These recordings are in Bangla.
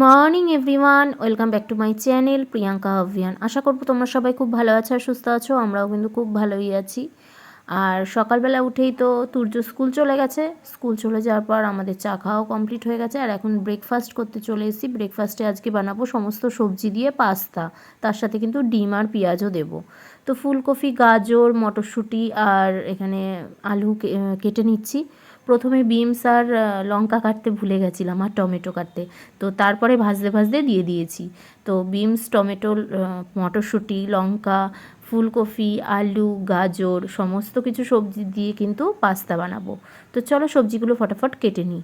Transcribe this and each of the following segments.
Morning everyone, welcome back to my channel Priyanka Abhiyan. আশা করব তোমরা সবাই খুব ভালো আছো আর সুস্থ আছো, আমরাও কিন্তু খুব ভালোই আছি। আর সকালবেলা উঠেই তো তুর্য স্কুল চলে গেছে। স্কুল চলে যাওয়ার পর আমাদের চা খাওয়াও কমপ্লিট হয়ে গেছে। আর এখন ব্রেকফাস্ট করতে চলে এসেছি। ব্রেকফাস্টে আজকে বানাবো সমস্ত সবজি দিয়ে পাস্তা। তার সাথে কিন্তু ডিম আর পেঁয়াজও দেবো। তো ফুলকপি, গাজর, মটরশুঁটি আর এখানে আলু কেটে নিচ্ছি। প্রথমে বিনস আর লঙ্কা কাটতে ভুলে গেছিলাম আর টমেটো কাটতে। তো তারপরে ভাজতে ভাজতে দিয়ে দিয়েছি। তো বিনস টমেটো মটরশুঁটি, লঙ্কা, ফুলকপি, আলু, গাজর, সমস্ত কিছু সবজি দিয়ে কিন্তু পাস্তা বানাবো। তো চলো সবজিগুলো ফটাফট কেটে নিই।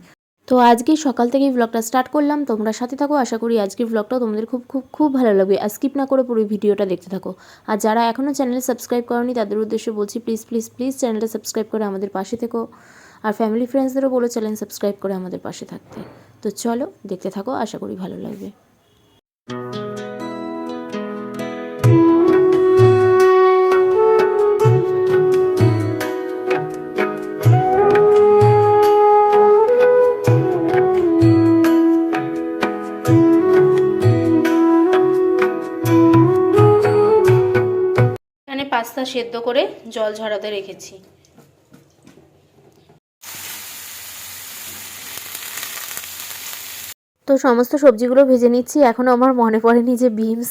তো আজকে সকাল থেকেই ব্লগটা স্টার্ট করলাম। তোমরা সাথে থাকো। আশা করি আজকের ব্লগটাও তোমাদের খুব খুব খুব ভালো লাগবে। আর স্কিপ না করে পুরো ভিডিওটা দেখতে থাকো। আর যারা এখনও চ্যানেল সাবস্ক্রাইব করনি, তাদের উদ্দেশ্যে বলছি প্লিজ প্লিজ প্লিজ চ্যানেলটা সাবস্ক্রাইব করে আমাদের পাশে থেকো। আর ফ্যামিলি ফ্রেন্ডসদেরও বলে চ্যানেল সাবস্ক্রাইব করে আমাদের পাশে থাকতে। তো চলো, দেখতে থাকো, আশা করি ভালো লাগবে। পাস্তা সেদ্ধ করে জল ঝরাতে রেখেছি। তো সমস্ত সবজিগুলো ভেজে নিচ্ছি। এখনও আমার মনে পড়েনি যে বিনস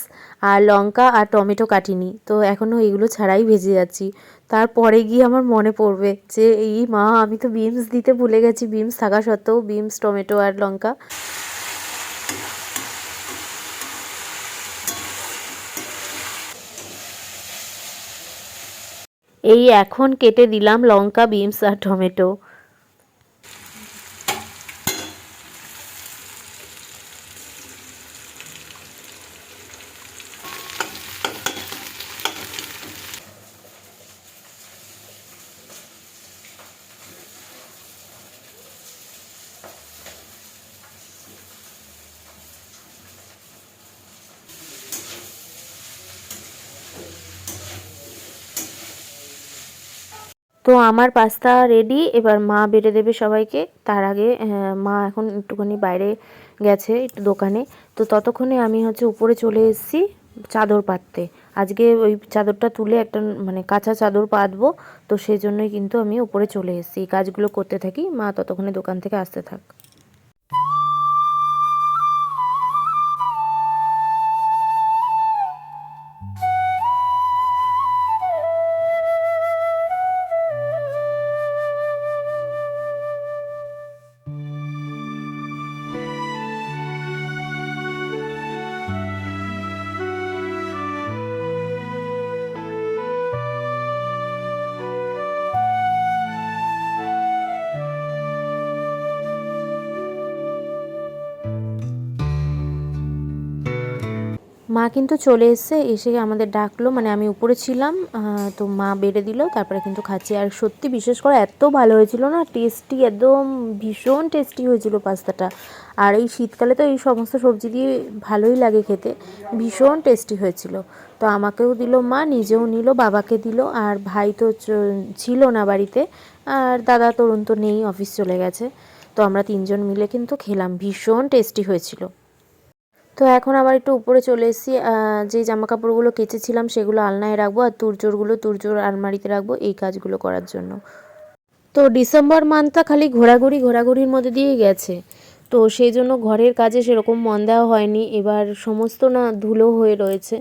আর লঙ্কা আর টমেটো কাটিনি। তো এখনও এগুলো ছাড়াই ভেজে যাচ্ছি। তারপরে গিয়ে আমার মনে পড়বে যে, এই মা, আমি তো বিনস দিতে ভুলে গেছি। বিনস থাকা সত্ত্বেও বিনস, টমেটো আর লঙ্কা। এই এখন কেটে দিলাম লঙ্কা, বিনস আর টমেটো। তো আমার পাস্তা রেডি এবার মা বেড়ে দেবে সবাইকে। তার আগে মা এখন একটুখানি বাইরে গেছে একটু দোকানে। তো ততক্ষণে আমি হচ্ছে উপরে চলে এসেছি চাদর পাততে। আজকে ওই চাদরটা তুলে একটা মানে কাঁচা চাদর পাতবো। তো সেই জন্যই কিন্তু আমি উপরে চলে এসেছি। কাজগুলো করতে থাকি। মা ততক্ষণে দোকান থেকে আসতে থাক। মা কিন্তু চলে এসে এসে আমাদের ডাকলো মানে আমি উপরে ছিলাম তো মা বেড়ে দিল, তারপরে কিন্তু খাচ্ছি। আর সত্যি বিশেষ করে এত ভালো হয়েছিল না টেস্টি একদম ভীষণ টেস্টি হয়েছিল পাস্তাটা। আর এই শীতকালে তো এই সমস্ত সবজি দিয়ে ভালোই লাগে খেতে, ভীষণ টেস্টি হয়েছিল। তো আমাকেও দিল মা, নিজেও নিল, বাবাকে দিল, আর ভাই তো ছিল না বাড়িতে, আর দাদা তরুণ তো নেই অফিস চলে গেছে। তো আমরা তিনজন মিলে কিন্তু খেলাম, ভীষণ টেস্টি হয়েছিল। তো এখন আবার একটু উপরে চলে এসেছি যে জামা কাপড়গুলো কেচেছিলাম সেগুলো আলনায় রাখব আর তুরজোরগুলো তুরজোর আলমারিতে রাখব এই কাজগুলো করার জন্য। তো ডিসেম্বর মান্থটা খালি ঘোরাঘুরি ঘোরাঘুরির মধ্যে দিয়েই গেছে। তো সেই জন্য ঘরের কাজে সেরকম মন দেওয়া হয়নি। এবার সমস্ত না ধুলো হয়ে রয়েছে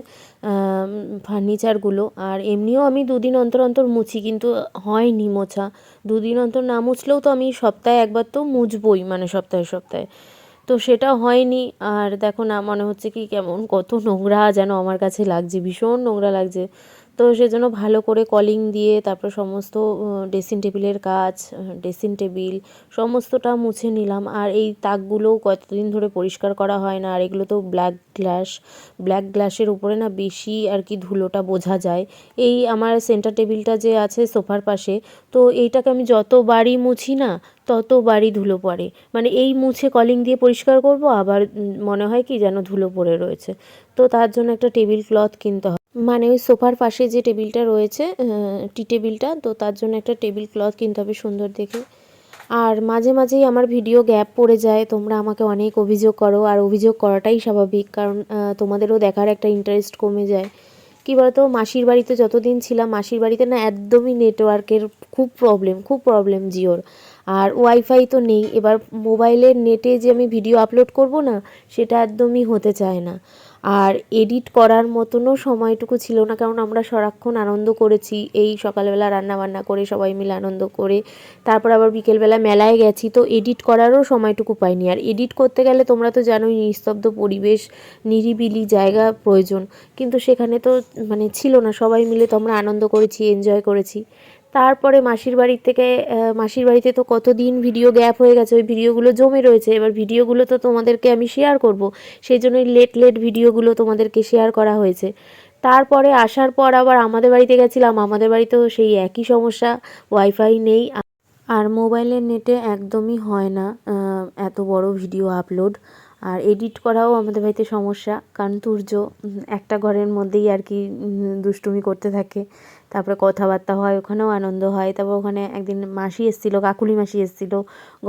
ফার্নিচারগুলো। আর এমনিও আমি দুদিন অন্তর অন্তর মুছি, কিন্তু হয়নি মোছা। দুদিন অন্তর না মুছলেও তো আমি সপ্তাহে একবার তো মুছবই মানে সপ্তাহে সপ্তাহে। তো সেটা হয়নি। আর দেখো না, মনে হচ্ছে কি কেমন, কত নোংরা যেন আমার কাছে লাগছে, ভীষণ নোংরা লাগছে। তো সেজন্য ভালো করে কলিং দিয়ে তারপর সমস্ত ড্রেসিং টেবিলের কাজ ড্রেসিং টেবিল সমস্তটা মুছে নিলাম। আর এই তাকগুলোও কতদিন ধরে পরিষ্কার করা হয় না, আর এগুলো তো ব্ল্যাক গ্লাস ব্ল্যাক গ্লাসের উপরে না বেশি আর কি ধুলোটা বোঝা যায়। এই আমার সেন্টার টেবিলটা যে আছে সোফার পাশে, তো এইটাকে আমি যতবারই মুছি না, ততবারই ধুলো পড়ে। মানে এই মুছে কলিং দিয়ে পরিষ্কার করব, আবার মনে হয় কি যেন ধুলো পড়ে রয়েছে। তো তার জন্য একটা টেবিল ক্লথ কিনতে হবে মানে ওই সোফার পাশে যে টেবিলটা রয়েছে টি টেবিলটা, তো তার জন্য একটা টেবিল ক্লথ কিনতে হবে সুন্দর দেখে। আর মাঝে মাঝেই আমার ভিডিও গ্যাপ পড়ে যায়, তোমরা আমাকে অনেক অভিযোগ করো, আর অভিযোগ করাটাই স্বাভাবিক, কারণ তোমাদেরও দেখার একটা ইন্টারেস্ট কমে যায়। কী বলতো, মাসির বাড়িতে যতদিন ছিলাম, মাসির বাড়িতে না একদমই নেটওয়ার্কের খুব প্রবলেম খুব প্রবলেম জিওর। আর ওয়াইফাই তো নেই, এবার মোবাইলের নেটে যে আমি ভিডিও আপলোড করব না, সেটা একদমই হতে চায় না। আর এডিট করার মতনও সময়টুকু ছিল না, কারণ আমরা সারাক্ষণ আনন্দ করেছি। এই সকালবেলা রান্না বান্না করে সবাই মিলে আনন্দ করে, তারপর আবার বিকেলবেলা মেলায় গেছি, তো এডিট করারও সময়টুকু পাইনি। আর এডিট করতে গেলে তোমরা তো জানোই, নিস্তব্ধ পরিবেশ, নিরিবিলি জায়গা প্রয়োজন। কিন্তু সেখানে তো মানে ছিল না, সবাই মিলে তো আমরা আনন্দ করেছি এনজয় করেছি। তারপরে মাসির বাড়ির থেকে মাসির বাড়িতে তো কতদিন ভিডিও গ্যাপ হয়ে গেছে, ওই ভিডিওগুলো জমে রয়েছে। এবার ভিডিওগুলো তো তোমাদেরকে আমি শেয়ার করব। সেই জন্যই লেট লেট ভিডিওগুলো তোমাদেরকে শেয়ার করা হয়েছে। তারপরে আসার পর আবার আমাদের বাড়িতে গেছিলাম। আমাদের বাড়িতেও সেই একই সমস্যা ওয়াইফাই নেই। আর মোবাইলের নেটে একদমই হয় না এত বড় ভিডিও আপলোড আর এডিট করাও আমাদের বাড়িতে সমস্যা, কারণ তুর্য একটা ঘরের মধ্যেই আর কি দুষ্টুমি করতে থাকে। তারপরে কথাবার্তা হয়, ওখানেও আনন্দ হয়। তারপর ওখানে একদিন মাসি এসেছিল, কাকুলি মাসি এসেছিল,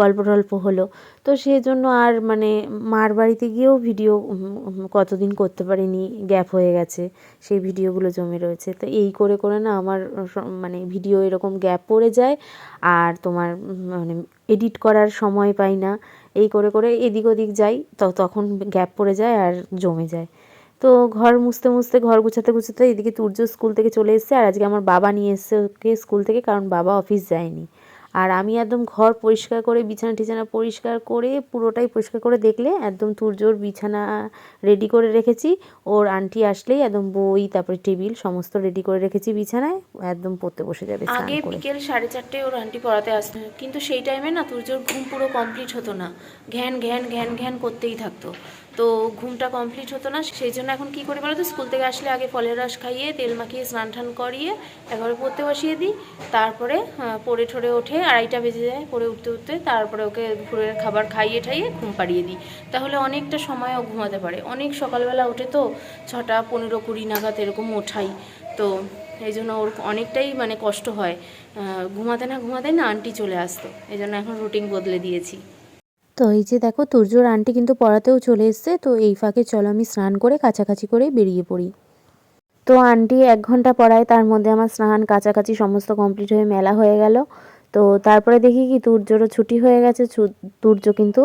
গল্প টল্প হলো। তো সেই জন্য আর মানে মার বাড়িতে গিয়েও ভিডিও কতদিন করতে পারিনি, গ্যাপ হয়ে গেছে। সেই ভিডিওগুলো জমে রয়েছে। তো এই করে করে না আমার মানে ভিডিও এরকম গ্যাপ পড়ে যায় আর তোমার মানে এডিট করার সময় পাই না। এই করে করে এদিক ওদিক যাই, তো তখন গ্যাপ পড়ে যায় আর জমে যায়। তো ঘর মুছতে মুছতে ঘর গুছাতে গুছাতে এদিকে তুর্য স্কুল থেকে চলে এসেছে আর আজকে আমার বাবা নিয়ে এসছে ওকে স্কুল থেকে কারণ বাবা অফিস যায়নি। আর আমি একদম ঘর পরিষ্কার করে বিছানা টিছানা পরিষ্কার করে পুরোটাই পরিষ্কার করে দেখলে একদম তুর্যর বিছানা রেডি করে রেখেছি। ওর আন্টি আসলেই একদম বই তারপরে টেবিল সমস্ত রেডি করে রেখেছি বিছানায়। একদম পড়তে বসে যাবে আগে বিকেল সাড়ে চারটে ওর আন্টি পড়াতে আসতো। কিন্তু সেই টাইমে না তুর্যর ঘুম পুরো কমপ্লিট হতো না। ঘ্যান ঘ্যান ঘ্যান ঘ্যান করতেই থাকতো। তো ঘুমটা কমপ্লিট হতো না, সেই জন্য এখন কি করি বলো তো স্কুল থেকে আসলে আগে ফলের রস খাইয়ে, তেল মাখিয়ে, স্নান টান করিয়ে, একবারে পড়তে বসিয়ে দিই। তারপরে পড়ে ঠরে ওঠে, আড়াইটা বেজে যায় পড়ে উঠতে উঠতে। তারপরে ওকে দুপুরের খাবার খাইয়ে ঠাইয়ে ঘুম পাড়িয়ে দিই। তাহলে অনেকটা সময় ও ঘুমাতে পারে। অনেক সকালবেলা ওঠে তো ছটা পনেরো কুড়ি নাগাদ এরকম ওঠাই। তো এই জন্য ওর অনেকটাই মানে কষ্ট হয়। ঘুমাতে না ঘুমাতে না আন্টি চলে আসতো। এই জন্য এখন রুটিন বদলে দিয়েছি। তো এই যে দেখো, তুর্যর আন্টি কিন্তু পড়াতেও চলে এসছে, তো এই ফাঁকে চলো আমি স্নান করে কাছাকাছি করে বেরিয়ে পড়ি। তো আন্টি এক ঘণ্টা পড়ায়, তার মধ্যে আমার স্নান কাছাকাছি সমস্ত কমপ্লিট হয়ে মেলা হয়ে গেল। তো তারপরে দেখি কি, তুর্যরও ছুটি হয়ে গেছে তুর্য কিন্তু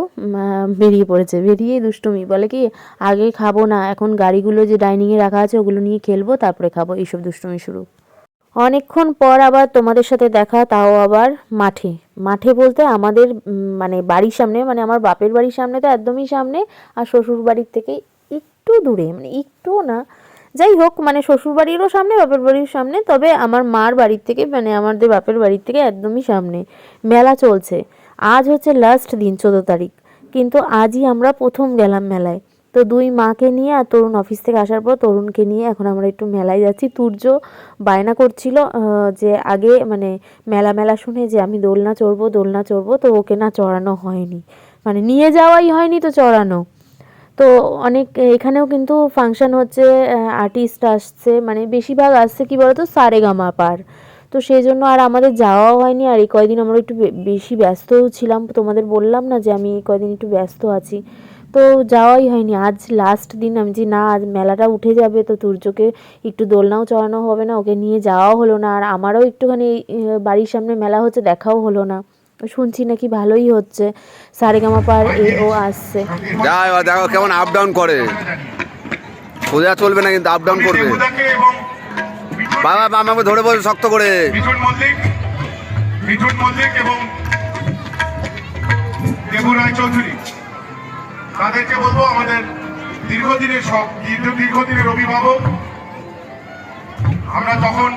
বেরিয়ে পড়েছে। বেরিয়ে দুষ্টুমি, বলে কি, আগে খাব না, এখন গাড়িগুলো যে ডাইনিংয়ে রাখা আছে, ওগুলো নিয়ে খেলব, তারপরে খাব, এইসব দুষ্টুমি শুরু। অনেকক্ষণ পর আবার তোমাদের সাথে দেখা, তাও আবার মাঠে। মাঠে বলতে আমাদের মানে বাড়ির সামনে মানে আমার বাপের বাড়ির সামনে তো একদমই সামনে, আর শ্বশুর বাড়ির থেকে একটু দূরে মানে একটুও না। যাই হোক মানে শ্বশুর বাড়িরও সামনে, বাপের বাড়ির সামনে, তবে আমার মার বাড়ির থেকে মানে আমাদের বাপের বাড়ির থেকে একদমই সামনে মেলা চলছে। আজ হচ্ছে লাস্ট দিন, চোদ্দ তারিখ। কিন্তু আজই আমরা প্রথম গেলাম মেলায়। তো দুই মাকে নিয়ে আর তরুণ অফিস থেকে আসার পর তরুণকে নিয়ে এখন আমরা একটু মেলায় যাচ্ছি। তুর্য বায়না করছিল যে আগে মানে মেলা মেলা শুনে যে আমি দোলনা চড়বো দোলনা চড়বো, তো ওকে না চড়ানো হয়নি। মানে নিয়ে যাওয়াই হয়নি তো চড়ানো। তো অনেক, এখানেও কিন্তু ফাংশন হচ্ছে আর্টিস্ট আসছে মানে বেশিরভাগ আসছে কি বলতো সারেগামা পার। তো সেই জন্য আর আমাদের যাওয়াও হয়নি, আর এই কয়দিন আমরা একটু বেশি ব্যস্তও ছিলাম। তোমাদের বললাম না যে আমি এই কয়দিন একটু ব্যস্ত আছি। তো যাওয়াই হয়নি। আজ লাস্ট দিন আমি যে না আজ মেলাটা উঠে যাবে তো তুর্যকে একটু দোলনাও চড়ানো হবে না ওকে নিয়ে যাওয়াও হলো না। আর আমারও একটুখানি বাড়ির সামনে মেলা হচ্ছে দেখাও হলো না। শুনছি নাকি ভালোই হচ্ছে। সারেগামা পার এ ও আসছে। দেখো কেমন আপ ডাউন করে। সোজা চলবে না কিন্তু আপ ডাউন করবে। বাবা আমাকে ধরে বল শক্ত করে। মিঠুন মল্লিক মিঠুন মল্লিক এবং দেবু রায় চৌধুরী তাদেরকে বলব আমাদের দীর্ঘদিনের সব দীর্ঘ- দীর্ঘদিনের অভিভাবক, আমরা তখন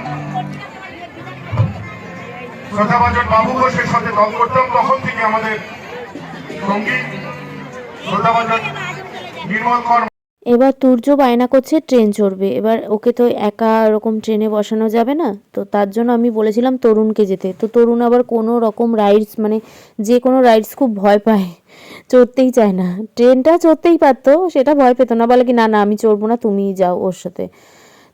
শ্রদ্ধাভাজন বাবু ঘোষের সাথে দল করতাম, তখন থেকে আমাদের সঙ্গী, শ্রদ্ধাভাজন নির্মল কর এবার তুর্য বায়না করছে, ট্রেন চড়বে। এবার ওকে তো একা এরকম ট্রেনে বসানো যাবে না। তো তার জন্য আমি বলেছিলাম তরুণকে যেতে। তো তরুণ আবার কোনো রকম রাইডস মানে যে কোনো রাইডস খুব ভয় পায়। চড়তেই চায় না। ট্রেনটা চড়তেই পারতো, সেটা ভয় পেতো না। বলে কি, না না, আমি চড়বো না, তুমিই যাও ওর সাথে।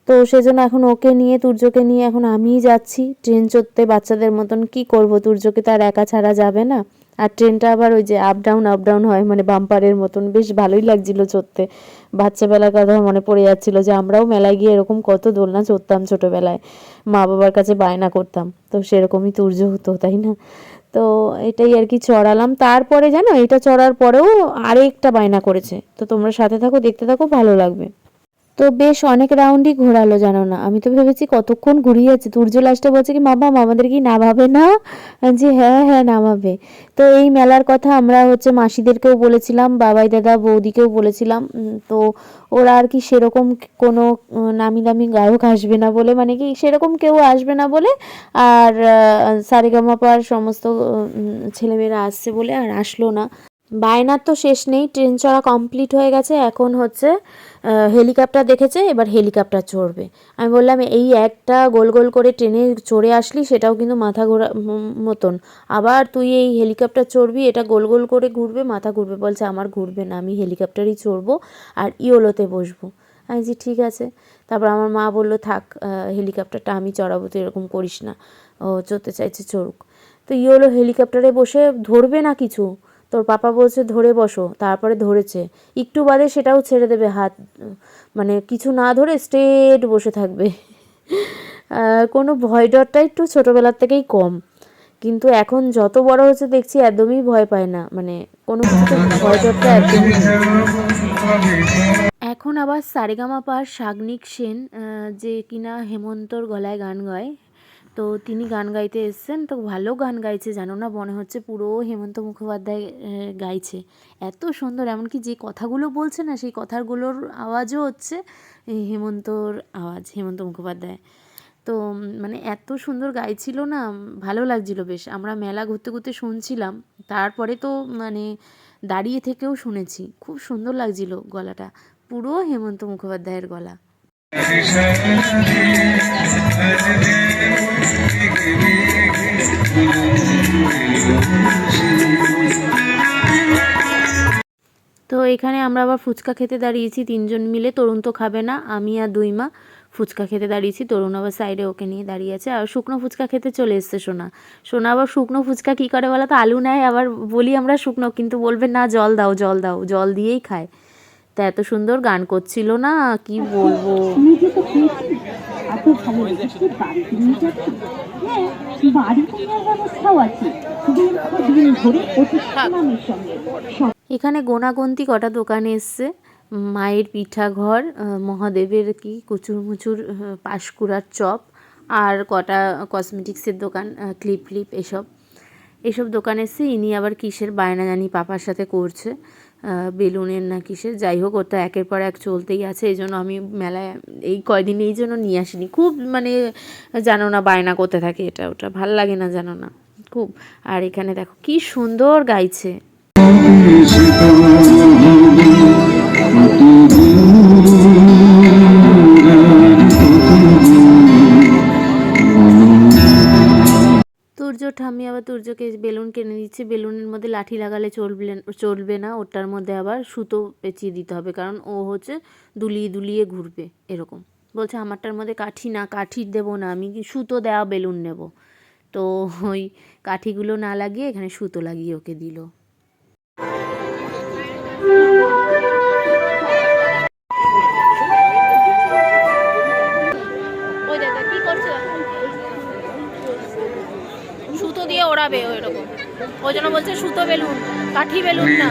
তো সেজন্য এখন ওকে নিয়ে, তুর্যকে নিয়ে এখন আমিই যাচ্ছি। ট্রেন চড়তে বাচ্চাদের মতন কি করব? তুর্যকে তো আর একা ছাড়া যাবে না। আর ট্রেনটা আবার ওই যে আপ ডাউন আপ ডাউন হয় মানে বাম্পারের মতন। বেশ ভালোই লাগছিল চড়তে। বাচ্চাবেলার কথা মনে পড়ে যাচ্ছিল যে আমরাও মেলায় গিয়ে এরকম কত দোলনা চড়তাম ছোটোবেলায়। মা বাবার কাছে বায়না করতাম। তো সেরকমই তুর্য হতো, তাই না? তো এটাই আর কি চড়ালাম। তারপরে জানো, এটা চড়ার পরেও আরেকটা বায়না করেছে। তো তোমরা সাথে থাকো, দেখতে থাকো, ভালো লাগবে। তো বেশ অনেক রাউন্ডই ঘোরালো, জানো না? আমি তো ভেবেছি কতক্ষণ ঘুরিয়েছে তুর্য লাস্টে বলছে কি, মামা আমাদের কি নামাবে না? যে হ্যাঁ হ্যাঁ নামাবে। তো এই মেলার কথা আমরা হচ্ছে মাসিদেরকেও বলেছিলাম, বাবাই দাদা, বৌদিকেও বলেছিলাম। তো ওরা আর কি সেরকম কোনো নামি দামি গায়ক আসবে না বলে মানে কি সেরকম কেউ আসবে না বলে, আর সারেগামাপার সমস্ত ছেলেমেয়েরা আসছে বলে আর আসলো না। বায়নার তো শেষ নেই, ট্রেন চড়া কমপ্লিট হয়ে গেছে, এখন হচ্ছে হেলিকপ্টার দেখেছে, এবার হেলিকপ্টার চড়বে। আমি বললাম, এই একটা গোল গোল করে ট্রেনে চড়ে আসলি, সেটাও কিন্তু মাথা ঘোরা মতন। আবার তুই এই হেলিকপ্টার চড়বি, এটা গোল গোল করে ঘুরবে, মাথা ঘুরবে। বলছে, আমার ঘুরবে না, আমি হেলিকপ্টারই চড়বো আর ইওলোতে বসবো। আমি যে ঠিক আছে। তারপর আমার মা বলল, থাক হেলিকপ্টারটা আমি চড়াবো, তুই এরকম করিস না। ও চড়তে চাইছে, চড়ুক। তো ইওলো হেলিকপ্টারে বসে ধরবে না কিছু? তোর পাপা বলছে ধরে বসো, তারপরে ধরেছে। একটু বাদে সেটাও ছেড়ে দেবে হাত মানে কিছু না ধরে স্ট্রেট বসে থাকবে। কোনো ভয় ডরটা একটু ছোটোবেলার থেকেই কম। কিন্তু এখন যত বড় হচ্ছে দেখছি একদমই ভয় পায় না মানে কোনো ভয় ডরটা একদমই এখন আবার সারেগামা সারেগামাপার সাগ্নিক সেন যে কিনা হেমন্তর গলায় গান গায় তো তিনি গান গাইতে এসেছেন। তো ভালো গান গাইছে, জানো না? মনে হচ্ছে পুরো হেমন্ত মুখোপাধ্যায় গাইছে। এত সুন্দর, এমনকি যে কথাগুলো বলছে না, সেই কথাগুলোর আওয়াজও হচ্ছে হেমন্তর আওয়াজ, হেমন্ত মুখোপাধ্যায়। তো মানে এত সুন্দর গাইছিল না, ভালো লাগছিল বেশ। আমরা মেলা ঘুরতে ঘুরতে শুনছিলাম। তারপরে তো মানে দাঁড়িয়ে থেকেও শুনেছি। খুব সুন্দর লাগছিল গলাটা। পুরো হেমন্ত মুখোপাধ্যায়ের গলা। তো এখানে আমরা আবার ফুচকা খেতে দাঁড়িয়েছি, তিনজন মিলে। তরুণ তো খাবে না, আমি আর দুই মা। ফুচকা খেতে দাঁড়িয়েছি, তরুণ আবার সাইডে ওকে নিয়ে দাঁড়িয়ে আছে। আর শুকনো ফুচকা খেতে চলে এসছে সোনা। সোনা আবার শুকনো ফুচকা কী করে বলো তো আলু নেয়, আবার বলি আমরা শুকনো, কিন্তু বলবে, না, জল দাও জল দাও। জল দিয়েই খায়। তা এত সুন্দর গান করছিল না, কি বলব? এখানে গোনাগন্তি কটা দোকানে এসছে, মায়ের পিঠা ঘর মহাদেবের কি কুচুর মুচুর পাশকুড়ার চপ, আর কটা কসমেটিক্সের দোকান ক্লিপ ক্লিপ এসব। এসব দোকান এসছে, ইনি আবার কিসের বায়না জানি পাপার সাথে করছে। বেলুনের না কিসের, যাই হোক, ওটা একের পর এক চলতেই আছে, এই জন্য আমি মেলায় এই কয়দিন এই জন্য নিয়ে আসিনি। খুব মানে জানো না, বায়না করতে থাকে এটা ওটা, ভালো লাগে না জানো না, খুব। আর এখানে দেখো, কি সুন্দর গাইছে। তুর্য ঠামিয়ে আবার সূর্যকে বেলুন কিনে দিচ্ছে। বেলুনের মধ্যে লাঠি লাগালে চলবে চলবে না, ওটার মধ্যে আবার সুতো পেঁচিয়ে দিতে হবে, কারণ ও হচ্ছে দুলিয়ে দুলিয়ে ঘুরবে, এরকম। বলছে, আমারটার মধ্যে কাঠি না, কাঠি দেব না, আমি সুতো দেওয়া বেলুন নেব? তো ওই কাঠিগুলো না লাগিয়ে এখানে সুতো লাগিয়ে ওকে দিল। সুতো ওই রকম ওই জন্য বলছে সুতো বেলুন কাঠি বেলুন না।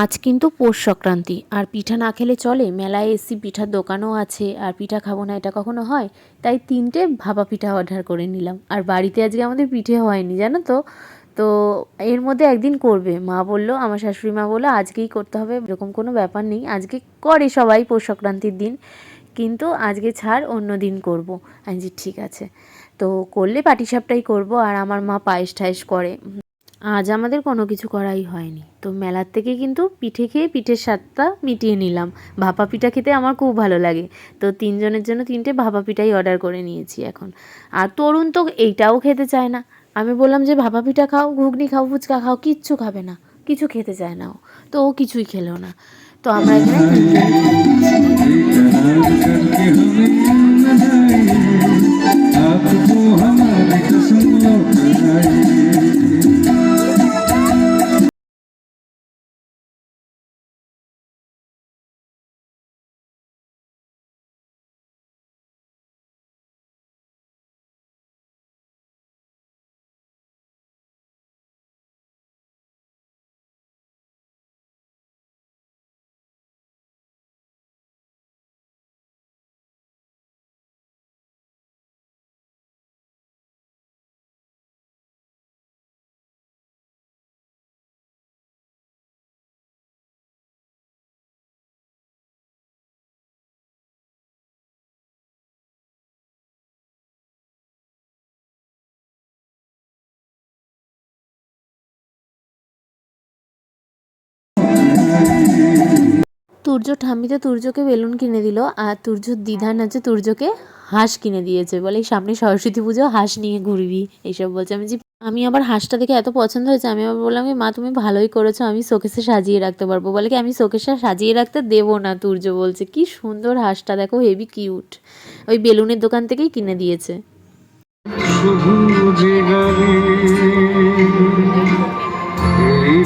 আজ কিন্তু পৌষ সংক্রান্তি। আর পিঠা না খেলে চলে, মেলায় এসি পিঠার দোকানও আছে, আর পিঠা খাব না, এটা কখনো হয়? তাই তিনটে ভাপা পিঠা অর্ডার করে নিলাম। আর বাড়িতে আজকে আমাদের পিঠে হয়নি, জানো তো? তো এর মধ্যে একদিন করবে। মা বলল, আমার শাশুড়ি মা বলল, আজকেই করতে হবে, এরকম কোনো ব্যাপার নেই। আজকে করে সবাই পৌষ সংক্রান্তির দিন। কিন্তু আজকে ছাড়, অন্য দিন করব। আমি ঠিক আছে। তো করলে পাটিসাপটাই করব, আর আমার মা পায়েস ঠায়েস করে। আজ আমাদের কোনো কিছু করাই হয়নি। তো মেলার থেকে কিন্তু পিঠে খেয়ে পিঠের স্বাদটা মিটিয়ে নিলাম। ভাপা পিঠা খেতে আমার খুব ভালো লাগে। তো তিনজনের জন্য তিনটে ভাপা পিঠাই অর্ডার করে নিয়েছি এখন। আর তরুণ তো এইটাও খেতে চায় না। আমি বললাম যে, ভাপা পিঠা খাও, ঘুগনি খাও, ফুচকা খাও, কিচ্ছু খাবে না। কিছু খেতে চায় না ও। তো ও কিছুই খেলো না। তো আমরা এখানে তুর্য ঠাম্মিতে তুর্যকে বেলুন কিনে দিল, আর তুর্য দিধান আছে তুর্যকে হাঁস কিনে দিয়েছে। বলে সামনে সরস্বতী পুজো, হাঁস নিয়ে ঘুরবি। এইসব বলছে। আমি যে, আমি আবার হাঁসটা দেখে এত পছন্দ হয়েছে, আমি আবার বললাম মা, তুমি ভালোই করেছ, আমি শোকেসে সাজিয়ে রাখতে পারব। বলে কি, আমি শোকেসে সাজিয়ে রাখতে দেবো না, তুর্য বলছে। কি সুন্দর হাঁসটা, দেখো, হেভি কিউট। ওই বেলুনের দোকান থেকেই কিনে দিয়েছে। এই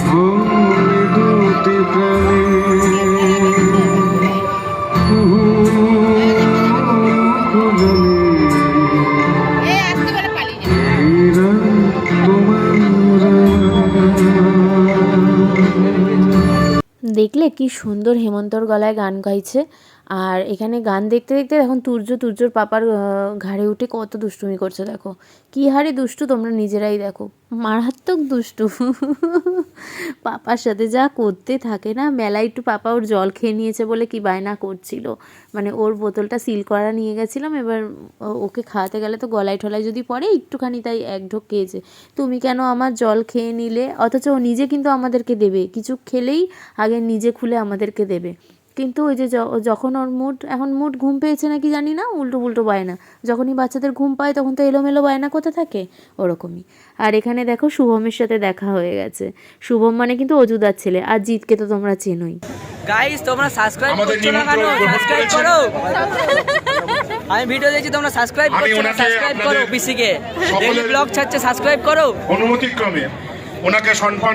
দেখলে কি সুন্দর হেমন্তর গলায় গান গাইছে। আর এখানে গান দেখতে দেখতে এখন তুর্য, তুর্যর পাপার ঘাড়ে উঠে কত দুষ্টুমি করছে, দেখো। কি হারে দুষ্টু তোমরা নিজেরাই দেখো। মারাত্মক দুষ্টু। পাপার সাথে যা করতে থাকে না, মেলায় একটু পাপা ওর জল খেয়ে নিয়েছে বলে কি বায়না করছিল। মানে ওর বোতলটা সিল করা নিয়ে গেছিলাম, এবার ওকে খাওয়াতে গেলে তো গলায় ঠলায় যদি পড়ে, একটুখানি তাই এক ঢোক খেয়েছে। তুমি কেন আমার জল খেয়ে নিলে? অথচ ও নিজে কিন্তু আমাদেরকে দেবে। কিছু খেলেই আগে নিজে খুলে আমাদেরকে দেবে। কিন্তু ওই যে যখন ওর মুড এখন মুড ঘুম পেয়েছে নাকি জানি না উল্টো উল্টো বায়না। যখনই বাচ্চাদের ঘুম পায় তখন তো এলোমেলো বায়না কোথা থাকে? ওরকমই। আর এখানে দেখো শুভমের সাথে দেখা হয়ে গেছে। শুভম মানে কিন্তু অজুদার ছেলে আর জিতকে তো তোমরা চেনোই। গাইস তোমরা সাবস্ক্রাইব করছ না কেন? সাবস্ক্রাইব করো। আমি ভিডিও দেখছি তোমরা সাবস্ক্রাইব করছ না সাবস্ক্রাইব করো পিসিকে ডেইলি ব্লগ ছাড়ছে সাবস্ক্রাইব করো। অনুমতিক্রমে। ওনাকে সম্মান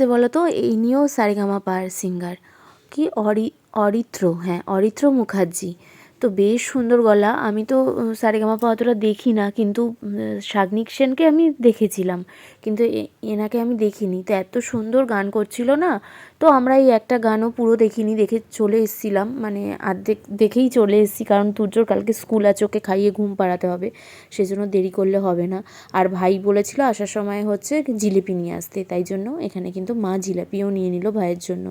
এসছে বলো তো এই নিয়েও সারেগামা পার সিঙ্গার কি অরি অরিত্র হ্যাঁ অরিত্র মুখার্জি। তো বেশ সুন্দর গলা। আমি তো সারেগামাপা অতটা দেখি না কিন্তু সাগ্নিক সেনকে আমি দেখেছিলাম। কিন্তু এনাকে আমি দেখিনি। তো এত সুন্দর গান করছিল না, তো আমরা এই একটা গানও পুরো দেখিনি, দেখে চলে এসেছিলাম। মানে আর্ধেক দেখেই চলে এসেছি, কারণ তুর্যর কালকে স্কুল আছে, ওকে খাইয়ে ঘুম পাড়াতে হবে। সেজন্য দেরি করলে হবে না। আর ভাই বলেছিল আসার সময় হচ্ছে জিলিপি নিয়ে আসতে, তাই জন্য এখানে কিন্তু মা জিলাপিও নিয়ে নিল ভাইয়ের জন্য।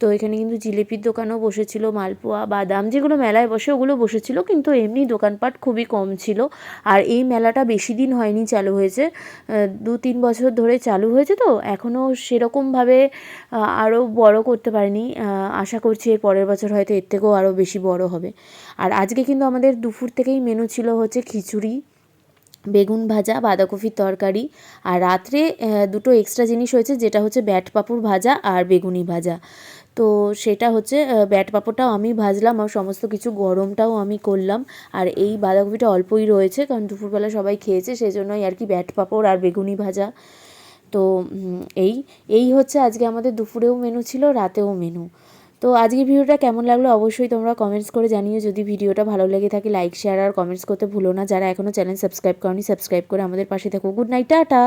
তো এখানে কিন্তু জিলিপির দোকানও বসেছিল, মালপোয়া, বাদাম যেগুলো মেলায় বসে ওগুলো বসেছিল, কিন্তু এমনি দোকানপাট খুবই কম ছিল। আর এই মেলাটা বেশি দিন হয়নি চালু হয়েছে দু তিন বছর ধরে চালু হয়েছে তো, এখনও সেরকমভাবে আরও বড় করতে পারেনি। আশা করছি এর পরের বছর হয়তো এর থেকেও আরও বেশি বড় হবে। আর আজকে কিন্তু আমাদের দুপুর থেকেই মেনু ছিল হচ্ছে খিচুড়ি, বেগুন ভাজা, বাঁধাকপির তরকারি, আর রাত্রে দুটো এক্সট্রা জিনিস হয়েছে, যেটা হচ্ছে ব্যাট পাঁপড় ভাজা আর বেগুনি ভাজা। তো সেটা হচ্ছে ব্যাট পাঁপড়টাও আমি ভাজলাম আর সমস্ত কিছু গরমটাও আমি করলাম। আর এই বাঁধাকপিটা অল্পই রয়েছে কারণ দুপুরবেলা সবাই খেয়েছে সেই জন্যই আর কি ব্যাট পাঁপড় আর বেগুনি ভাজা। তো এই এই হচ্ছে আজকে আমাদের দুপুরেও মেনু ছিল, রাতেও মেনু তো আজকের ভিডিওটা কেমন লাগল অবশ্যই তোমরা কমেন্টস করে জানিও। যদি ভিডিওটা ভালো লেগে থাকে লাইক শেয়ার আর কমেন্টস করতে ভুলো না। যারা এখনও চ্যানেল সাবস্ক্রাইব করনি সাবস্ক্রাইব করে আমাদের পাশে থাকো। Good night tata!